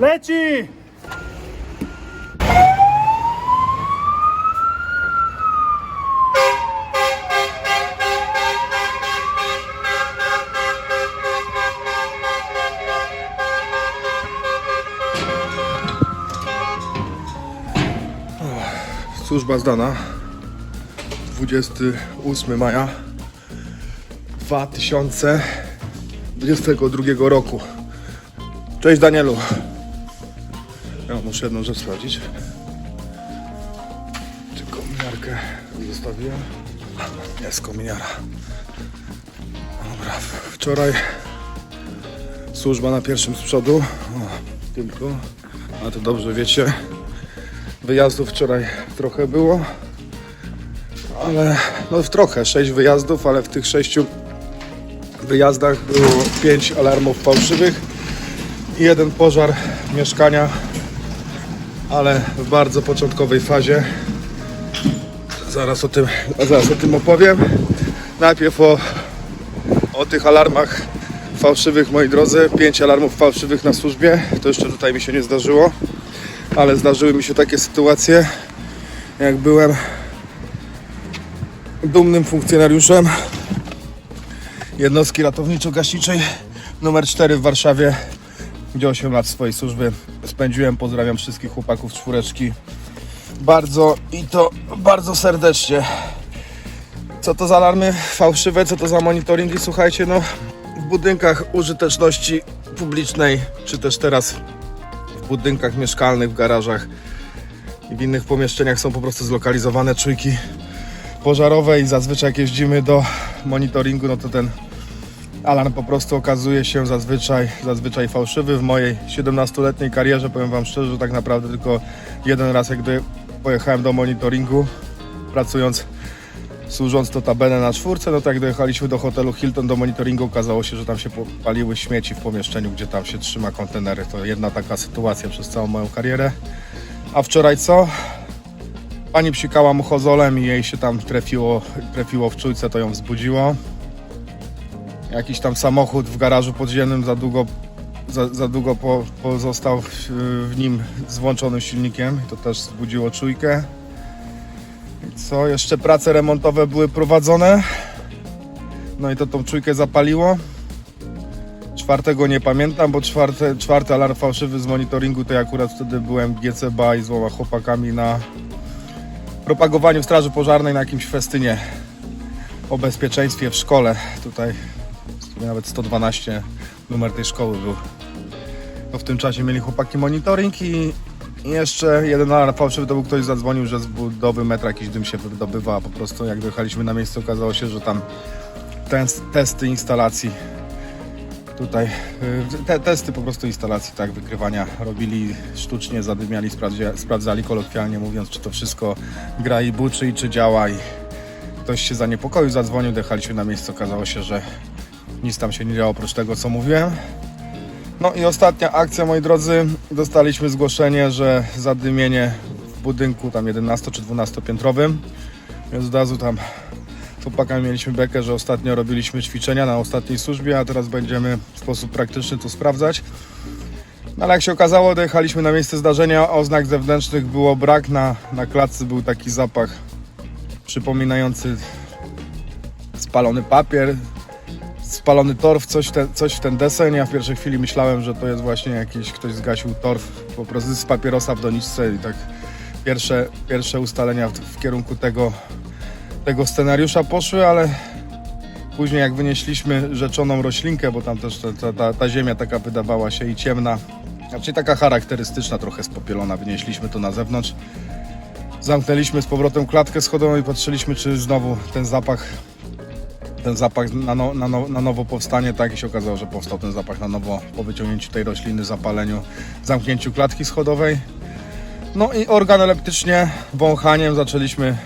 Leci! Służba zdana. 28 maja 2022 roku. Cześć Danielu. Muszę jedną rzecz sprawdzić. Czy kominiarkę zostawiłem? Jest kominiara. Dobra, wczoraj służba na pierwszym z przodu. O, tylko, a to dobrze wiecie. Wyjazdów wczoraj trochę było, ale no w trochę, sześć wyjazdów, ale w tych sześciu wyjazdach było pięć alarmów fałszywych i jeden pożar mieszkania, ale w bardzo początkowej fazie. Zaraz o tym, zaraz o tym opowiem. Najpierw o, o tych alarmach fałszywych, moi drodzy. Pięć alarmów fałszywych na służbie. To jeszcze tutaj mi się nie zdarzyło ale zdarzyły mi się takie sytuacje, jak byłem dumnym funkcjonariuszem jednostki ratowniczo-gaśniczej numer 4 w Warszawie, gdzie 8 lat swojej służby spędziłem. Pozdrawiam wszystkich chłopaków czwóreczki. Bardzo i to bardzo serdecznie. Co to za alarmy fałszywe, co to za monitoringi? Słuchajcie, no w budynkach użyteczności publicznej, czy też teraz w budynkach mieszkalnych, w garażach i w innych pomieszczeniach są po prostu zlokalizowane czujki pożarowe i zazwyczaj jak jeździmy do monitoringu, no to ten alarm po prostu okazuje się zazwyczaj, zazwyczaj fałszywy. W mojej 17-letniej karierze powiem Wam szczerze, że tak naprawdę tylko jeden raz jak do, pojechałem do monitoringu pracując służąc notabene na czwórce, no tak jak dojechaliśmy do hotelu Hilton do monitoringu, okazało się, że tam się paliły śmieci w pomieszczeniu, gdzie tam się trzyma kontenery. To jedna taka sytuacja przez całą moją karierę. A wczoraj co? Pani psikała muchozolem i jej się tam trafiło, trafiło w czujce, to ją wzbudziło. Jakiś tam samochód w garażu podziemnym za długo, za, za długo po, pozostał w, w nim z włączonym silnikiem. To też wzbudziło czujkę. Co, jeszcze prace remontowe były prowadzone. No i to tą czujkę zapaliło. Czwartego nie pamiętam, bo czwarty, czwarty alarm fałszywy z monitoringu to ja akurat wtedy byłem w GCBA i z chłopakami na propagowaniu straży pożarnej na jakimś festynie o bezpieczeństwie w szkole. Tutaj nawet 112 numer tej szkoły był. To w tym czasie mieli chłopaki monitoring i jeszcze jeden alarm fałszywy to był ktoś zadzwonił, że z budowy metra jakiś dym się wydobywa, a po prostu jak dojechaliśmy na miejsce okazało się, że tam testy instalacji tutaj, y, te, testy po prostu instalacji tak wykrywania robili sztucznie, zadymiali, sprawdzia, sprawdzali kolokwialnie mówiąc, czy to wszystko gra i buczy i czy działa i ktoś się zaniepokoił, zadzwonił, dojechaliśmy na miejsce, okazało się, że nic tam się nie działo oprócz tego co mówiłem. No i ostatnia akcja, moi drodzy. Dostaliśmy zgłoszenie, że zadymienie w budynku tam 11 czy 12 piętrowym. Więc od razu tam z chłopakami mieliśmy bekę, że ostatnio robiliśmy ćwiczenia na ostatniej służbie, a teraz będziemy w sposób praktyczny to sprawdzać. No ale jak się okazało, dojechaliśmy na miejsce zdarzenia, oznak zewnętrznych było brak, na, na klatce był taki zapach przypominający spalony papier, spalony torf, coś, w ten, coś w ten deseń. Ja w pierwszej chwili myślałem, że to jest właśnie jakiś ktoś zgasił torf po prostu z papierosa w doniczce i tak pierwsze, pierwsze ustalenia w, w kierunku tego, tego scenariusza poszły, ale później jak wynieśliśmy rzeczoną roślinkę, bo tam też ta, ta, ta, ziemia taka wydawała się i ciemna, znaczy taka charakterystyczna, trochę spopielona, wynieśliśmy to na zewnątrz. Zamknęliśmy z powrotem klatkę schodową i patrzyliśmy, czy znowu ten zapach ten zapach na, no, na, no, na nowo powstanie, tak i się okazało, że powstał ten zapach na nowo po wyciągnięciu tej rośliny, zapaleniu, zamknięciu klatki schodowej. No i organoleptycznie, wąchaniem zaczęliśmy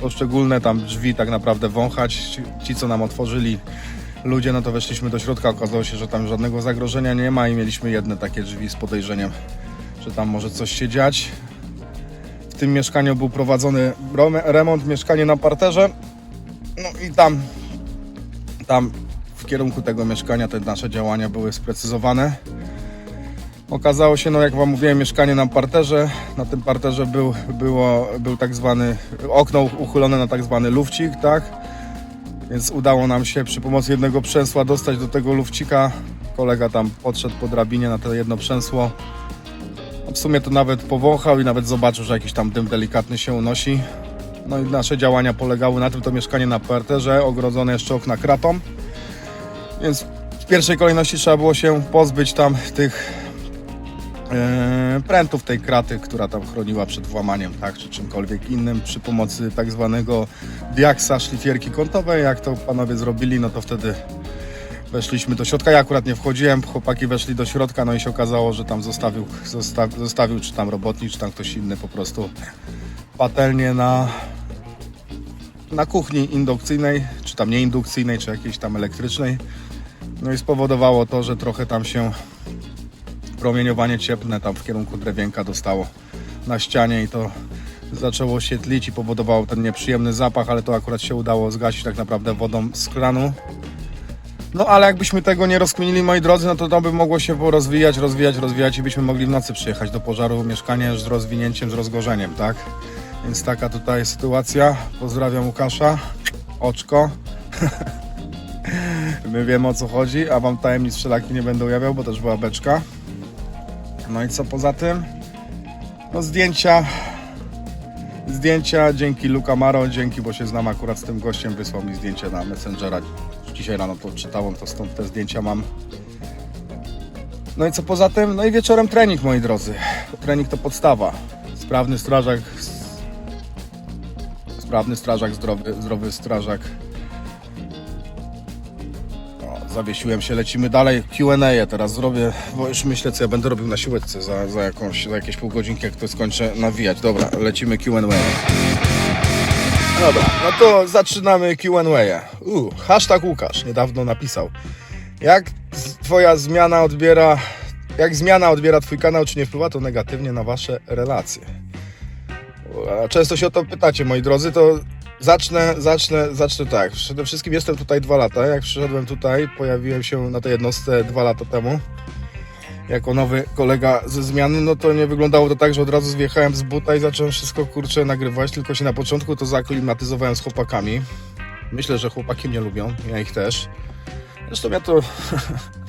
poszczególne tam drzwi tak naprawdę wąchać. Ci, co nam otworzyli ludzie, no to weszliśmy do środka, okazało się, że tam żadnego zagrożenia nie ma i mieliśmy jedne takie drzwi z podejrzeniem, że tam może coś się dziać. W tym mieszkaniu był prowadzony remont, mieszkanie na parterze. No i tam tam w kierunku tego mieszkania te nasze działania były sprecyzowane. Okazało się, no jak wam mówiłem, mieszkanie na parterze. Na tym parterze był, było, był tak zwany, okno uchylone na tak zwany lufcik, tak? Więc udało nam się przy pomocy jednego przęsła dostać do tego lufcika. Kolega tam podszedł po drabinie na to jedno przęsło. No W sumie to nawet powąchał i nawet zobaczył, że jakiś tam dym delikatny się unosi. No i nasze działania polegały na tym, to mieszkanie na parterze, ogrodzone jeszcze okna kratą. Więc w pierwszej kolejności trzeba było się pozbyć tam tych e, prętów tej kraty, która tam chroniła przed włamaniem, tak, czy czymkolwiek innym przy pomocy tak zwanego diaksa, szlifierki kątowej. Jak to panowie zrobili, no to wtedy weszliśmy do środka. Ja akurat nie wchodziłem, chłopaki weszli do środka, no i się okazało, że tam zostawił, zosta, zostawił czy tam robotnik, czy tam ktoś inny po prostu patelnię na, na kuchni indukcyjnej, czy tam nieindukcyjnej, czy jakiejś tam elektrycznej. No i spowodowało to, że trochę tam się promieniowanie cieplne tam w kierunku drewienka dostało na ścianie i to zaczęło się tlić i powodowało ten nieprzyjemny zapach, ale to akurat się udało zgasić tak naprawdę wodą z kranu. No ale jakbyśmy tego nie rozkminili, moi drodzy, no to to by mogło się rozwijać, rozwijać, rozwijać i byśmy mogli w nocy przyjechać do pożaru mieszkanie już z rozwinięciem, z rozgorzeniem, tak? Więc taka tutaj sytuacja. Pozdrawiam Łukasza. Oczko. My wiemy o co chodzi, a wam tajemnic wszelaki nie będę ujawniał, bo też była beczka. No i co poza tym? No zdjęcia. Zdjęcia dzięki Luca Maro, dzięki, bo się znam akurat z tym gościem, wysłał mi zdjęcie na Messengera. Dzisiaj rano to czytałem, to stąd te zdjęcia mam. No i co poza tym? No i wieczorem trening, moi drodzy. Trening to podstawa. Sprawny strażak, sprawny strażak, zdrowy, zdrowy strażak. O, zawiesiłem się, lecimy dalej. Q&A teraz zrobię, bo już myślę, co ja będę robił na siłeczce za, za, jakąś, za jakieś pół godzinki, jak to skończę nawijać. Dobra, lecimy Q&A. Dobra, no to zaczynamy Q&A. Hashtag Łukasz niedawno napisał. Jak twoja zmiana odbiera, jak zmiana odbiera twój kanał, czy nie wpływa to negatywnie na wasze relacje? A Często się o to pytacie, moi drodzy, to zacznę, zacznę, zacznę tak. Przede wszystkim jestem tutaj dwa lata. Jak przyszedłem tutaj, pojawiłem się na tej jednostce dwa lata temu. Jako nowy kolega ze zmiany, no to nie wyglądało to tak, że od razu zjechałem z buta i zacząłem wszystko kurczę nagrywać, tylko się na początku to zaklimatyzowałem z chłopakami. Myślę, że chłopaki mnie lubią, ja ich też. Zresztą ja to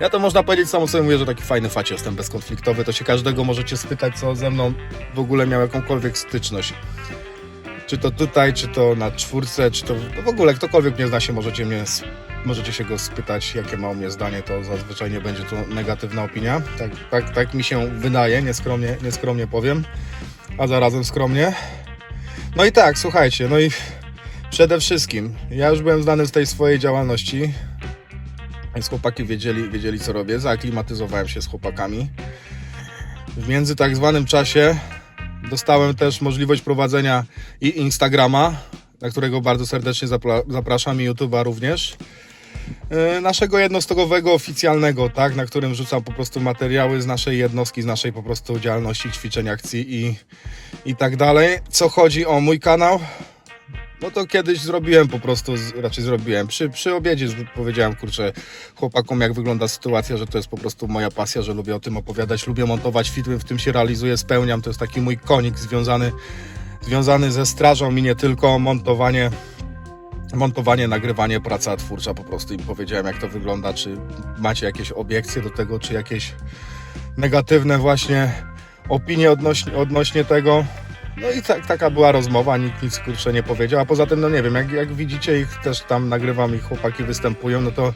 ja to można powiedzieć samo sobie mówię, że taki fajny facie jestem bezkonfliktowy, to się każdego możecie spytać, co ze mną w ogóle miał jakąkolwiek styczność. Czy to tutaj, czy to na czwórce, czy to no w ogóle ktokolwiek mnie zna się, możecie mnie możecie się go spytać, jakie ma o mnie zdanie, to zazwyczaj nie będzie to negatywna opinia. Tak, tak, tak mi się wydaje, nieskromnie, nieskromnie powiem, a zarazem skromnie. No i tak, słuchajcie, no i przede wszystkim, ja już byłem znany z tej swojej działalności, więc chłopaki wiedzieli, wiedzieli co robię. Zaaklimatyzowałem się z chłopakami. W między tak zwanym czasie dostałem też możliwość prowadzenia i Instagrama, na którego bardzo serdecznie zapraszam i YouTube'a również. Yy, Naszego jednostokowego, oficjalnego, tak, na którym wrzucam po prostu materiały z naszej jednostki, z naszej po prostu działalności, ćwiczeń, akcji i, i tak dalej. Co chodzi o mój kanał, no to kiedyś zrobiłem po prostu, raczej zrobiłem. Przy, przy obiedzie powiedziałem, kurczę, chłopakom jak wygląda sytuacja, że to jest po prostu moja pasja, że lubię o tym opowiadać, lubię montować filmy, w tym się realizuję, spełniam. To jest taki mój konik związany, związany ze strażą i nie tylko montowanie, montowanie, nagrywanie, praca twórcza po prostu. Im powiedziałem jak to wygląda, czy macie jakieś obiekcje do tego, czy jakieś negatywne właśnie opinie odnośnie, odnośnie tego. No i tak, taka była rozmowa, nikt nic kurczę nie powiedział, a poza tym, no nie wiem, jak, jak widzicie ich też tam nagrywam i chłopaki występują, no to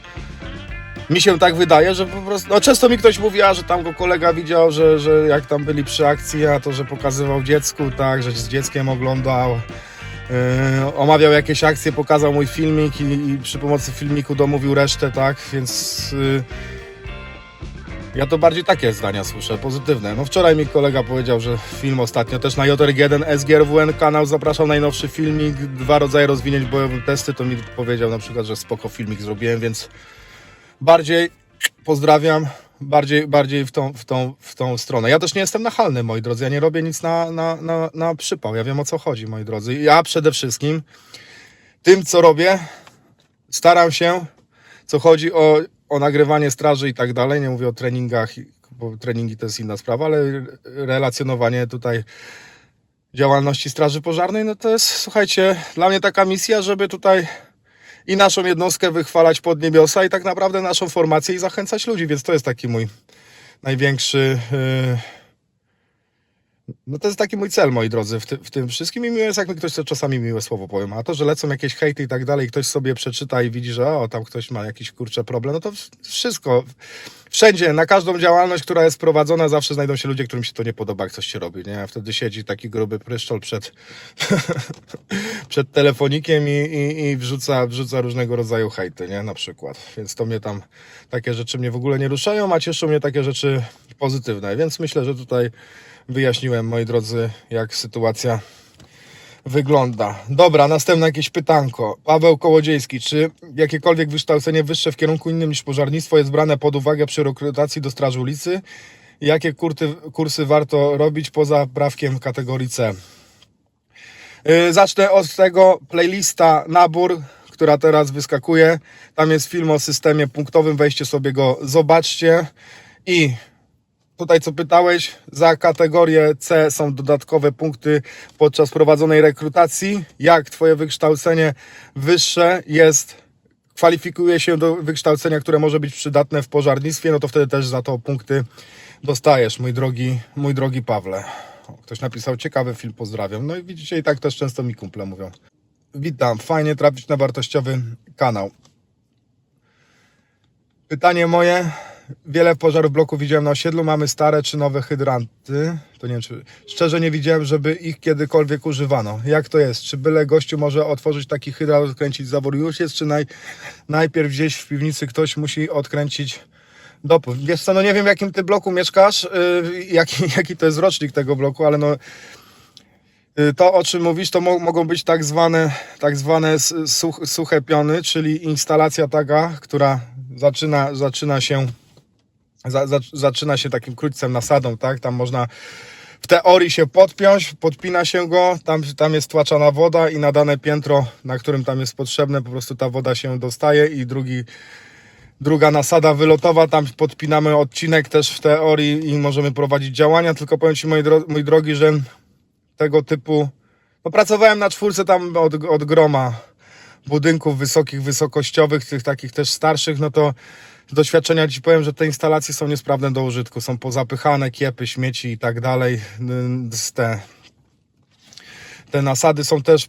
mi się tak wydaje, że po prostu, no często mi ktoś mówi, a że tam go kolega widział, że, że jak tam byli przy akcji, a to, że pokazywał dziecku, tak, że z dzieckiem oglądał, yy, omawiał jakieś akcje, pokazał mój filmik i, i przy pomocy filmiku domówił resztę, tak, więc... Yy, ja to bardziej takie zdania słyszę, pozytywne. No wczoraj mi kolega powiedział, że film ostatnio też na JRG1 SGRWN kanał zapraszał najnowszy filmik, dwa rodzaje rozwinięć bojowych testy, to mi powiedział na przykład, że spoko filmik zrobiłem, więc bardziej pozdrawiam, bardziej, bardziej w, tą, w, tą, w tą stronę. Ja też nie jestem nachalny, moi drodzy, ja nie robię nic na, na, na, na przypał, ja wiem o co chodzi, moi drodzy. Ja przede wszystkim tym, co robię, staram się, co chodzi o, o nagrywanie straży i tak dalej, nie mówię o treningach, bo treningi to jest inna sprawa, ale relacjonowanie tutaj działalności Straży Pożarnej, no to jest, słuchajcie, dla mnie taka misja, żeby tutaj i naszą jednostkę wychwalać pod niebiosa i tak naprawdę naszą formację i zachęcać ludzi, więc to jest taki mój największy. Yy... No to jest taki mój cel, moi drodzy, w, ty, w tym wszystkim i miło jest, jak mi ktoś czasami miłe słowo powiem. A to, że lecą jakieś hejty i tak dalej, ktoś sobie przeczyta i widzi, że o, tam ktoś ma jakiś kurczę problem, no to wszystko. Wszędzie, na każdą działalność, która jest prowadzona, zawsze znajdą się ludzie, którym się to nie podoba, jak coś się robi, nie? A wtedy siedzi taki gruby pryszczol przed, przed telefonikiem i, i, i wrzuca, wrzuca różnego rodzaju hejty, nie? Na przykład. Więc to mnie tam, takie rzeczy mnie w ogóle nie ruszają, a cieszą mnie takie rzeczy pozytywne. Więc myślę, że tutaj wyjaśniłem, moi drodzy, jak sytuacja wygląda. Dobra, następne jakieś pytanko. Paweł Kołodziejski, czy jakiekolwiek wykształcenie wyższe w kierunku innym niż pożarnictwo jest brane pod uwagę przy rekrutacji do Straży ulicy? Jakie kurty, kursy warto robić poza prawkiem kategorii C? Yy, zacznę od tego playlista nabór, która teraz wyskakuje. Tam jest film o systemie punktowym, weźcie sobie go, zobaczcie. I tutaj co pytałeś, za kategorię C są dodatkowe punkty podczas prowadzonej rekrutacji. Jak Twoje wykształcenie wyższe jest, kwalifikuje się do wykształcenia, które może być przydatne w pożarnictwie, no to wtedy też za to punkty dostajesz, mój drogi, mój drogi Pawle. Ktoś napisał, ciekawy film, pozdrawiam. No i widzicie, i tak też często mi kumple mówią. Witam, fajnie trafić na wartościowy kanał. Pytanie moje. Wiele pożarów bloku widziałem na osiedlu. Mamy stare czy nowe hydranty? To nie wiem, czy... Szczerze nie widziałem, żeby ich kiedykolwiek używano. Jak to jest? Czy byle gościu może otworzyć taki hydrant, odkręcić zawór już jest, czy naj... najpierw gdzieś w piwnicy ktoś musi odkręcić dopływ? Wiesz co, no nie wiem w jakim ty bloku mieszkasz, yy, jaki, jaki to jest rocznik tego bloku, ale no Y, To, o czym mówisz, to mo mogą być tak zwane, tak zwane suche piony, czyli instalacja taka, która zaczyna, zaczyna się za, za, zaczyna się takim krótcem nasadą, tak? Tam można w teorii się podpiąć, podpina się go, tam, tam jest tłaczana woda i na dane piętro, na którym tam jest potrzebne, po prostu ta woda się dostaje i drugi, druga nasada wylotowa, tam podpinamy odcinek też w teorii i możemy prowadzić działania, tylko powiem Ci, mój, dro mój drogi, że tego typu. No pracowałem na czwórce tam od, od groma budynków wysokich, wysokościowych, tych takich też starszych, no to z doświadczenia ci powiem, że te instalacje są niesprawne do użytku. Są pozapychane, kiepy, śmieci i tak dalej. Te, te nasady są też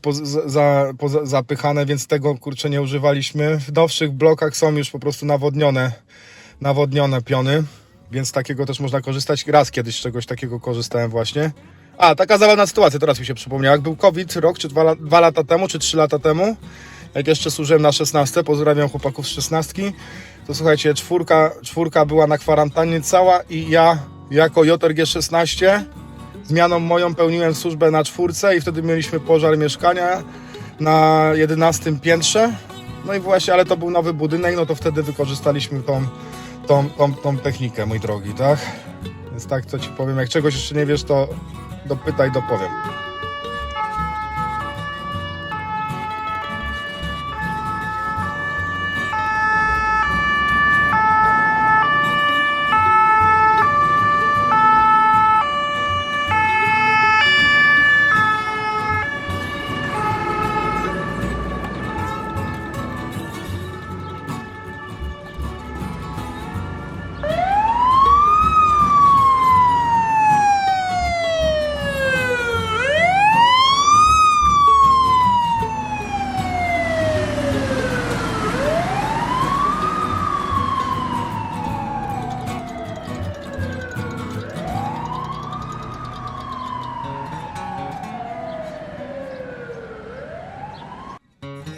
zapychane, więc tego kurczę nie używaliśmy. W nowszych blokach są już po prostu nawodnione, nawodnione piony, więc takiego też można korzystać. Raz kiedyś z czegoś takiego korzystałem właśnie. A, taka zabawna sytuacja, teraz mi się przypomniała. Jak był COVID rok, czy dwa, dwa lata temu, czy trzy lata temu, jak jeszcze służyłem na 16, pozdrawiam chłopaków z 16, to słuchajcie, czwórka, czwórka była na kwarantannie cała i ja jako JRG 16 zmianą moją pełniłem służbę na czwórce i wtedy mieliśmy pożar mieszkania na 11 piętrze. No i właśnie, ale to był nowy budynek, no to wtedy wykorzystaliśmy tą, tą, tą, tą technikę, mój drogi, tak? Więc tak, co ci powiem, jak czegoś jeszcze nie wiesz, to dopytaj, dopowiem.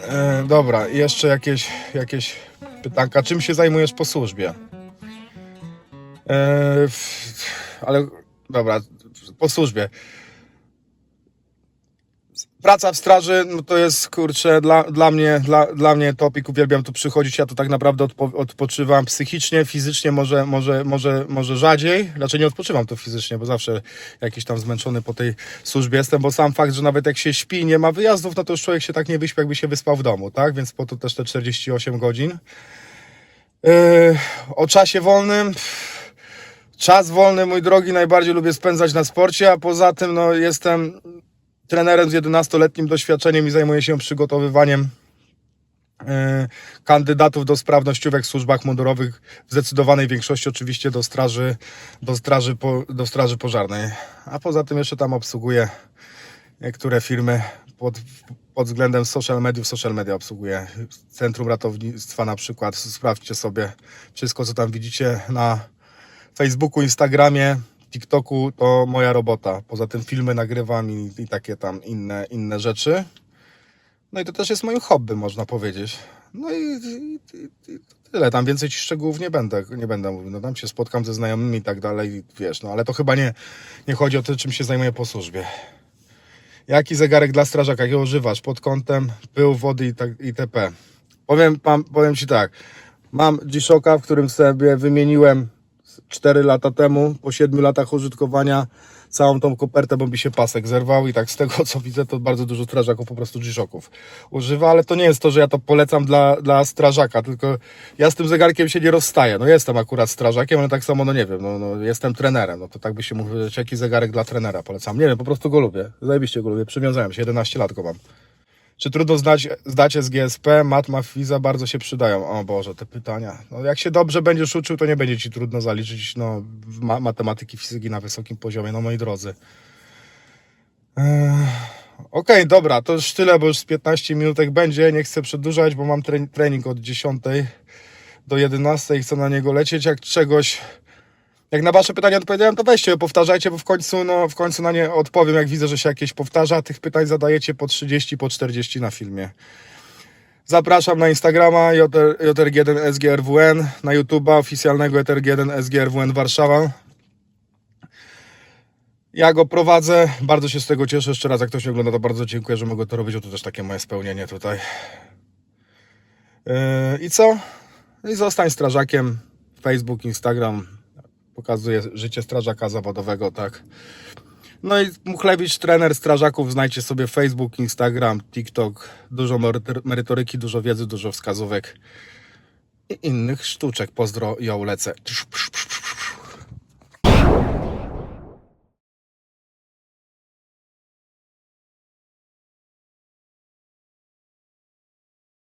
E, dobra, jeszcze jakieś, jakieś pytanka. Czym się zajmujesz po służbie? E, ale dobra, po służbie. Praca w straży, no to jest kurczę, dla, dla, mnie, dla, dla mnie topik, uwielbiam tu przychodzić, ja tu tak naprawdę odpo, odpoczywam psychicznie, fizycznie może, może, może, może rzadziej, raczej nie odpoczywam tu fizycznie, bo zawsze jakiś tam zmęczony po tej służbie jestem, bo sam fakt, że nawet jak się śpi, nie ma wyjazdów, no to już człowiek się tak nie wyśpi, jakby się wyspał w domu, tak, więc po to też te 48 godzin. Yy, o czasie wolnym, Czas wolny, mój drogi, najbardziej lubię spędzać na sporcie, a poza tym no, jestem trenerem z 11-letnim doświadczeniem i zajmuję się przygotowywaniem e, kandydatów do sprawnościówek w służbach mundurowych, w zdecydowanej większości oczywiście do straży, do straży, po, do straży pożarnej. A poza tym jeszcze tam obsługuję niektóre firmy pod, pod względem social mediów, social media obsługuję. Centrum Ratownictwa na przykład, sprawdźcie sobie wszystko, co tam widzicie na Facebooku, Instagramie, TikToku, to moja robota. Poza tym filmy nagrywam i, i takie tam inne, inne rzeczy. No i to też jest moim hobby, można powiedzieć. No i, i, i, i tyle. Tam więcej ci szczegółów nie będę, nie będę mówił. No tam się spotkam ze znajomymi i tak dalej, wiesz, no ale to chyba nie, nie chodzi o to, czym się zajmuję po służbie. Jaki zegarek dla strażaka, jakiego używasz pod kątem pył, wody i tak, itp. Powiem, powiem Ci tak, mam G-Shocka, w którym sobie wymieniłem 4 lata temu, po 7 latach użytkowania, całą tą kopertę, bo mi się pasek zerwał i tak z tego co widzę, to bardzo dużo strażaków po prostu G-Shocków używa, ale to nie jest to, że ja to polecam dla, dla strażaka, tylko ja z tym zegarkiem się nie rozstaję. No jestem akurat strażakiem, ale tak samo, no nie wiem, no, no jestem trenerem, no to tak by się mówiło, że jaki zegarek dla trenera polecam. Nie wiem, po prostu go lubię, zajebiście go lubię, przywiązałem się, 11 lat go mam. Czy trudno zdać, zdać SGSP? Matma, Fiza bardzo się przydają. O Boże, te pytania. No, jak się dobrze będziesz uczył, to nie będzie ci trudno zaliczyć no, ma matematyki, fizyki na wysokim poziomie, no moi drodzy. Eee, Okej, dobra, to już tyle, bo już z 15 minutek będzie. Nie chcę przedłużać, bo mam tre trening od 10 do 11 i chcę na niego lecieć. Jak czegoś, jak na wasze pytania odpowiedziałem, to weźcie, powtarzajcie, bo w końcu, no, w końcu na nie odpowiem, jak widzę, że się jakieś powtarza. Tych pytań zadajecie po 30, po 40 na filmie. Zapraszam na Instagrama JR, JRG1SGRWN, na YouTube'a oficjalnego JRG1SGRWN Warszawa. Ja go prowadzę, bardzo się z tego cieszę. Jeszcze raz, jak ktoś ogląda, to bardzo dziękuję, że mogę to robić, bo to też takie moje spełnienie tutaj. Yy, I co? I zostań strażakiem. Facebook, Instagram pokazuje życie strażaka zawodowego, tak. No i Muchlewicz, trener strażaków, znajdźcie sobie Facebook, Instagram, TikTok, dużo merytor- merytoryki, dużo wiedzy, dużo wskazówek i innych sztuczek. Pozdro, ją lecę.